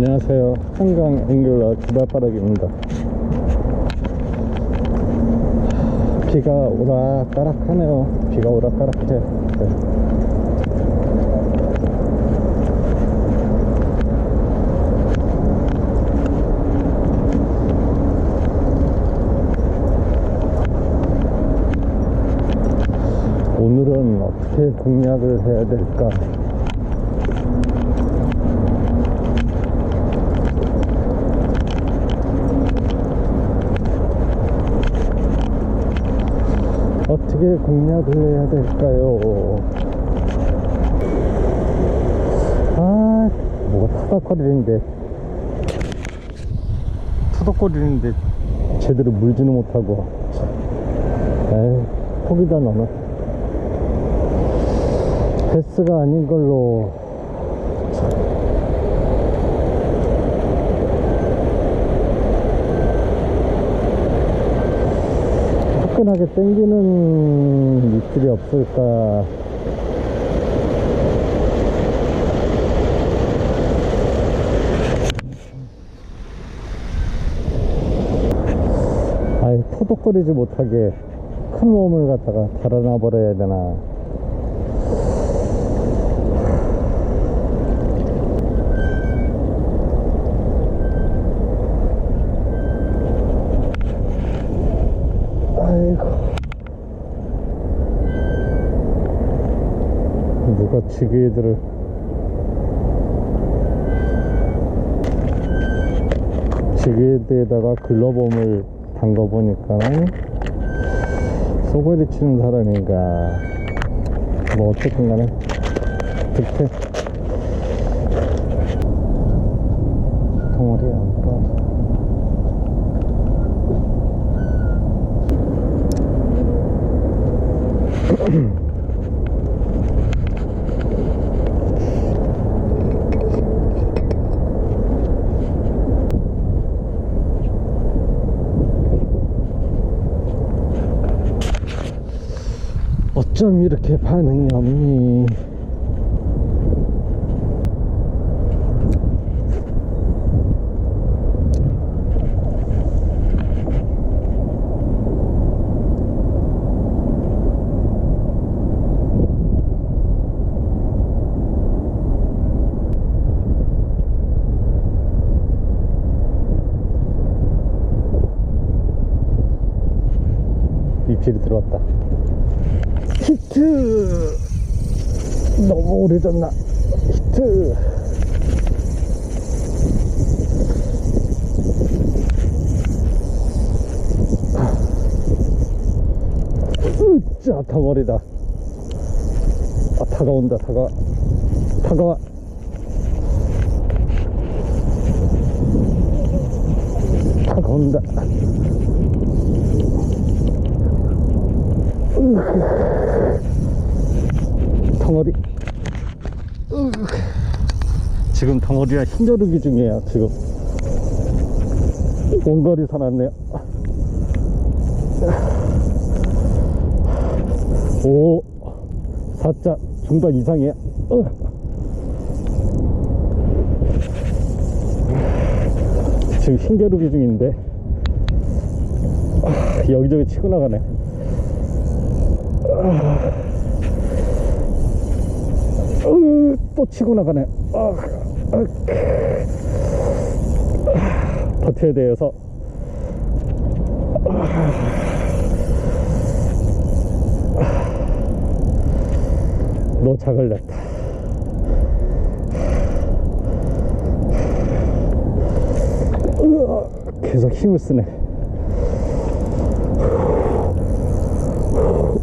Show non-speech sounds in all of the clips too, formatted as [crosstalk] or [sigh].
안녕하세요. 한강 앵글러 주발바닥입니다. 비가 오락가락 하네요. 비가 오락가락해. 네. 오늘은 어떻게 공략을 해야 될까? 어떻게 공략을 해야 될까요? 아, 뭐가 투닥거리는데. 투닥거리는데 제대로 물지는 못하고. 에이, 포기다 너는. 패스가 아닌 걸로. 화끈하게 땡기는 밑들이 없을까. 아이, 토독거리지 못하게 큰 몸을 갖다가 달아나 버려야 되나. 아이고. 누가 지게들을 지게대에다가 글러봄을 담가 보니까 소고리 치는 사람인가. 뭐 어쨌든 간에 득해 안 어쩜 이렇게 반응이 없니? 입질이 들어왔다. 히트! 너무 오래졌나? 히트! 으짜, 덩어리다. 아, 다가온다, 다가. 다가와. 다가온다. 덩어리 으. 지금 덩어리가 힘겨루기 중이에요 지금 원거리 살았네요 오 사자 중반 이상이에요 으. 지금 힘겨루기 중인데 아, 여기저기 치고 나가네 으, 또 치고 나가네. 아, 아, 아, 버텨야 돼서. 너 작을 냈다. 계속 힘을 쓰네.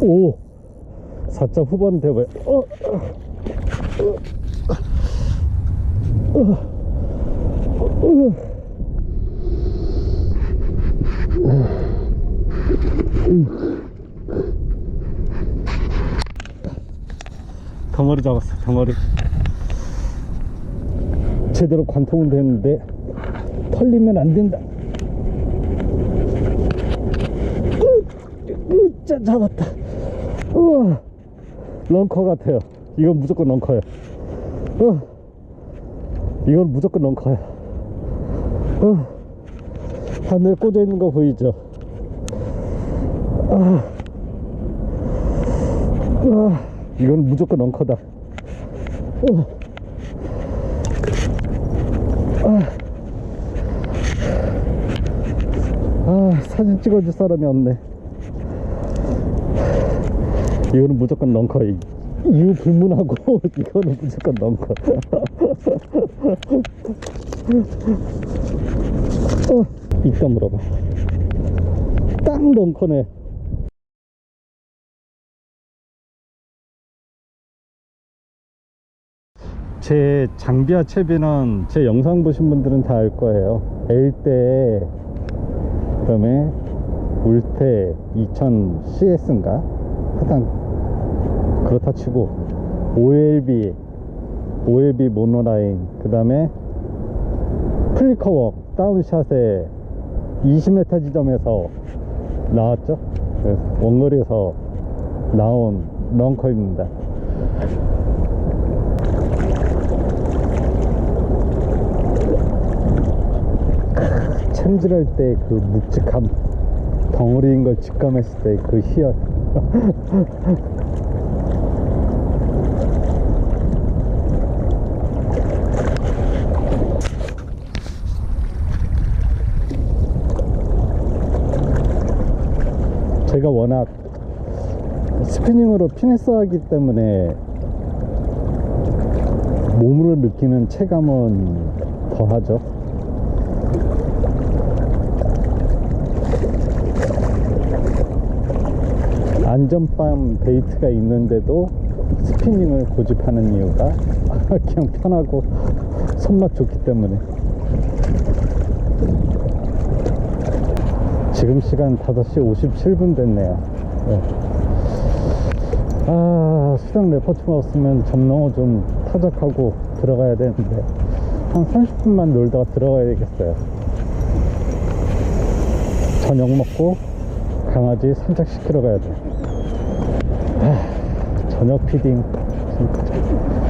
오! 4자 후반은 돼봐요. 어, 덩어리 잡았어, 덩어리. 제대로 관통은 됐는데, 털리면 안 된다. 으, 으, 잡았다. 우와. 런커 같아요. 이건 무조건 런커예요. 어. 이건 무조건 런커야. 어, 바늘 꽂아 있는 거 보이죠? 아, 아, 이건 무조건 엉커다. 어. 아, 아, 사진 찍어줄 사람이 없네. 이거는 무조건. 이- 이유 불문하고 [laughs] 이거는 무조건 벙커. [laughs] 어, 이따 물어봐. 딱 벙커네. 제 장비와 채비는 제 영상 보신 분들은 다 알 거예요. L대, 그다음에 울테 2000CS인가? 하여튼 그렇다 치고 OLB, OLB 모노라인, 그 다음에 플리커웍 다운샷에 20m 지점에서 나왔죠. 원거리에서 나온 런커입니다. 챔질할 때 그 묵직함 덩어리인 걸 직감했을 때 그 희열 [laughs] 제가 워낙 스피닝으로 피니스 하기 때문에 몸으로 느끼는 체감은 더하죠 안전밤 베이트가 있는데도 스피닝을 고집하는 이유가 [laughs] 그냥 편하고 [laughs] 손맛 좋기 때문에. 지금 시간 5시 57분 됐네요. 네. 아 수당 레퍼트가 없으면 점농어 좀 타작하고 들어가야 되는데 한 30분만 놀다가 들어가야 되겠어요. 저녁 먹고 강아지 산책시키러 가야 돼 아, 저녁 피딩 진짜